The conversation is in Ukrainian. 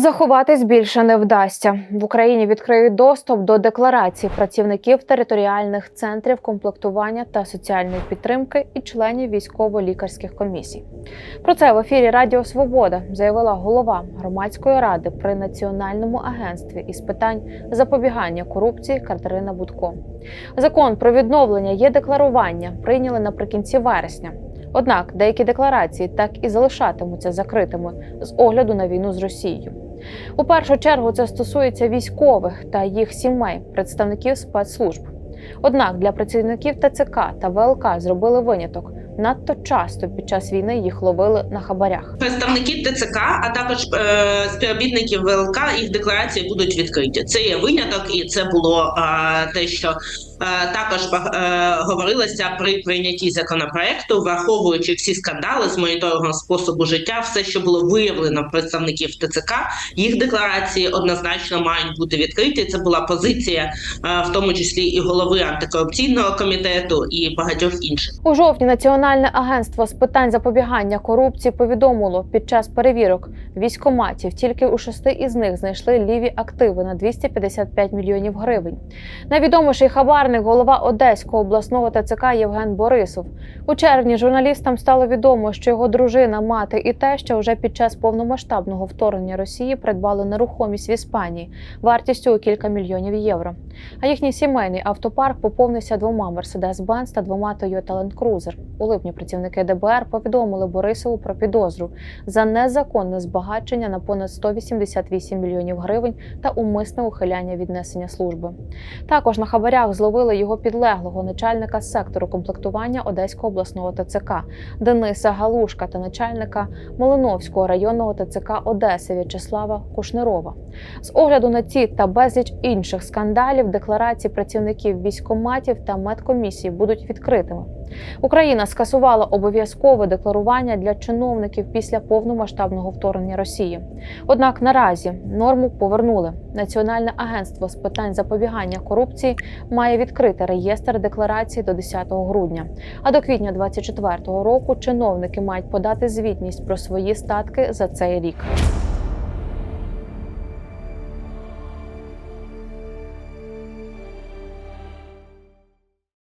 Заховатись більше не вдасться. В Україні відкриють доступ до декларацій працівників територіальних центрів комплектування та соціальної підтримки і членів військово-лікарських комісій. Про це в ефірі Радіо Свобода заявила голова громадської ради при національному агентстві із питань запобігання корупції Катерина Будко. Закон про відновлення є декларування прийняли наприкінці вересня. Однак деякі декларації так і залишатимуться закритими з огляду на війну з Росією. У першу чергу це стосується військових та їх сімей, представників спецслужб. Однак для працівників ТЦК та ВЛК зробили виняток. Надто часто під час війни їх ловили на хабарях. Представники ТЦК, а також е, співробітників ВЛК, їх декларації будуть відкриті. Це є виняток, і це було е, те, що також е, говорилося при прийнятті законопроекту, враховуючи всі скандали з моніторингом способу життя, все, що було виявлено представників ТЦК, їх декларації однозначно мають бути відкриті. Це була позиція, е, в тому числі і голови антикорупційного комітету, і багатьох інших. У жовтні Національне агентство з питань запобігання корупції повідомило під час перевірок військоматів тільки у шести із них знайшли ліві активи на 255 мільйонів гривень. Найвідоміший хабарник голова Одеського обласного ТЦК Євген Борисов. У червні журналістам стало відомо, що його дружина, мати і теща вже під час повномасштабного вторгнення Росії придбали нерухомість в Іспанії вартістю у кілька мільйонів євро. А їхній сімейний автопарк поповнився двома Mercedes-Benz та двома Toyota Land Cruiser. У липні працівники ДБР повідомили Борисову про підозру за незаконне збагачення на понад 188 мільйонів гривень та умисне ухиляння від несення служби. Також на хабарях зловили його підлеглого начальника сектору комплектування Одеського обласного ТЦК Дениса Галушка та начальника Малиновського районного ТЦК Одеси В'ячеслава Кушнирова. З огляду на ці та безліч інших скандалів декларації працівників військоматів та медкомісій будуть відкритими. Україна скасувала обов'язкове декларування для чиновників після повномасштабного вторгнення Росії. Однак наразі норму повернули. Національне агентство з питань запобігання корупції має відкрити реєстр декларацій до 10 грудня. А до квітня 2024 року чиновники мають подати звітність про свої статки за цей рік.